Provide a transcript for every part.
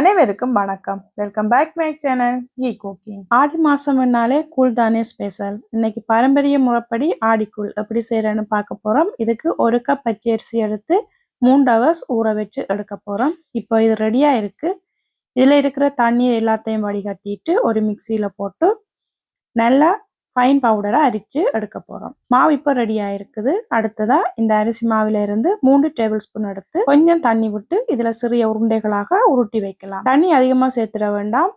அனைவருக்கும் வணக்கம். Welcome back my channel G cooking ஆடி மாசம்னாலே கூழ் தானே ஸ்பெஷல் இன்னைக்கு பாரம்பரிய முறைப்படி ஆடிக்கூழ் எப்படி செய்யறேன்னு பார்க்க போறோம். இதுக்கு ஒரு கப் பச்சரிசி எடுத்து மூன்று ஹவர்ஸ் ஊற வச்சு எடுக்க போறோம். இப்போ இது ரெடியா இருக்கு. இதுல இருக்கிற தண்ணீர் எல்லாத்தையும் வடிகட்டிட்டு ஒரு மிக்சியில போட்டு நல்லா ஃபைன் பவுடரை அரிச்சு எடுக்க போறோம். மாவு இப்போ ரெடி ஆயிருக்குது. அடுத்ததா இந்த அரிசி மாவுல இருந்து மூன்று டேபிள் ஸ்பூன் எடுத்து கொஞ்சம் தண்ணி விட்டு இதுல சிறிய உருண்டைகளாக உருட்டி வைக்கலாம். தண்ணி அதிகமா சேர்த்துட வேண்டாம்.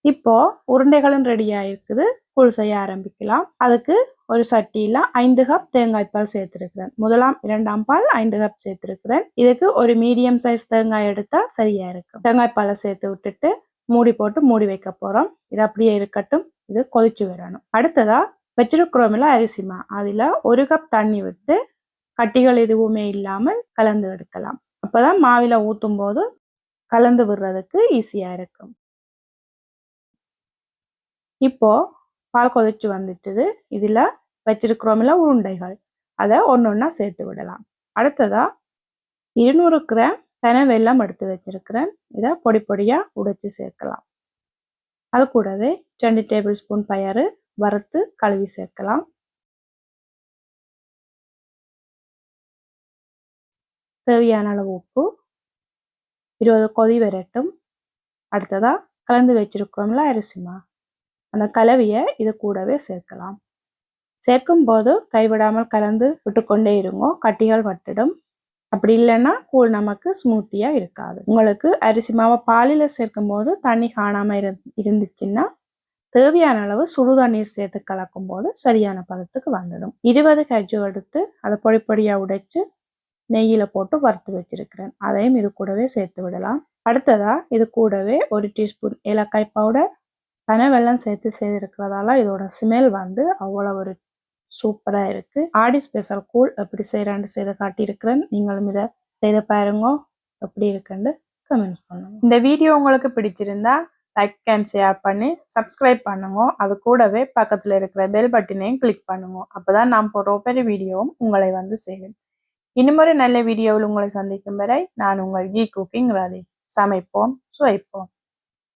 இப்போ உருண்டைகளும் ரெடி ஆயிருக்குது. கூழ் செய்ய ஆரம்பிக்கலாம். அதுக்கு ஒரு சட்டியில ஐந்து கப் தேங்காய் பால் சேர்த்திருக்கிறேன். முதலாம் இரண்டாம் பால் ஐந்து கப் சேர்த்திருக்கிறேன். இதுக்கு ஒரு மீடியம் சைஸ் தேங்காய் எடுத்தா சரியா இருக்கும். தேங்காய் பாலை சேர்த்து விட்டுட்டு மூடி போட்டு மூடி வைக்க போறோம். இது அப்படியே இருக்கட்டும். இது கொதிச்சு வரணும் அடுத்ததா வச்சிருக்கிறோமில்ல அரிசிமா? அதில் ஒரு கப் தண்ணி விட்டு கட்டிகள் எதுவுமே இல்லாமல் கலந்து எடுக்கலாம். அப்போதான் மாவில ஊற்றும் போது கலந்து விடுறதுக்கு ஈஸியாக இருக்கும். இப்போ பால் கொதிச்சு வந்துட்டுது. இதில் வச்சிருக்கிறோமில்ல உருண்டைகள். அதை ஒன்று ஒன்றா சேர்த்து விடலாம். அடுத்ததா இருநூறு கிராம் தெனை வெல்லம் எடுத்து வச்சிருக்கிறேன். இதை பொடி பொடியாக உடைச்சு சேர்க்கலாம். அது கூடவே ரெண்டு டேபிள் ஸ்பூன் பயறு வறுத்து கழுவி சேர்க்கலாம். தேவையான அளவு உப்பு இருபது கொதி வரட்டும். அடுத்ததாக கலந்து வச்சிருக்கோம்ல அரிசிமா அந்த கலவையை இது கூடவே சேர்க்கலாம். சேர்க்கும் போது கைவிடாமல் கலந்து விட்டுக்கொண்டே இருங்கோ கட்டிகள் வட்டிடும் அப்படி இல்லைன்னா கூழ் நமக்கு ஸ்மூத்தியாக இருக்காது. உங்களுக்கு அரிசி மாவை பாலில் சேர்க்கும் போது தண்ணி காணாமல் இரு இருந்துச்சுன்னா தேவையான அளவு சுடு தண்ணீர் சேர்த்து கலக்கும் போது சரியான பதத்துக்கு வந்துடும். இருபது கஜ்ஜு எடுத்து அதை பொடி பொடியாக உடைச்சு நெய்யில் போட்டு வறுத்து வச்சிருக்கிறேன். அதையும் இது கூடவே சேர்த்து விடலாம். அடுத்ததா இது கூடவே ஒரு டீஸ்பூன் ஏலக்காய் பவுடர் பனை வெல்லம் சேர்த்து செய்திருக்கிறதால இதோட ஸ்மெல் வந்து அவ்வளோ ஒரு சூப்பராக இருக்கு. ஆடி ஸ்பெஷல் கூழ் எப்படி செய்யறான்னு செய்த காட்டியிருக்கிறேன். நீங்களும் இதை செய்த பாருங்க. எப்படி இருக்குன்னு கமெண்ட் பண்ணுங்க. இந்த வீடியோ உங்களுக்கு பிடிச்சிருந்தா லைக் அண்ட் ஷேர் பண்ணி சப்ஸ்கிரைப் பண்ணுங்க. அது கூடவே பக்கத்தில் இருக்கிற பெல் பட்டினையும் கிளிக் பண்ணுங்க. அப்பதான் நான் போடுற ஒவ்வொரு வீடியோவும் உங்களை வந்து செய்வேன் இன்னும் நல்ல வீடியோவில் உங்களை சந்திக்கும் வரை நான் உங்கள் ஜி குக்கிங் ராதி சமைப்போம் சுவைப்போம்.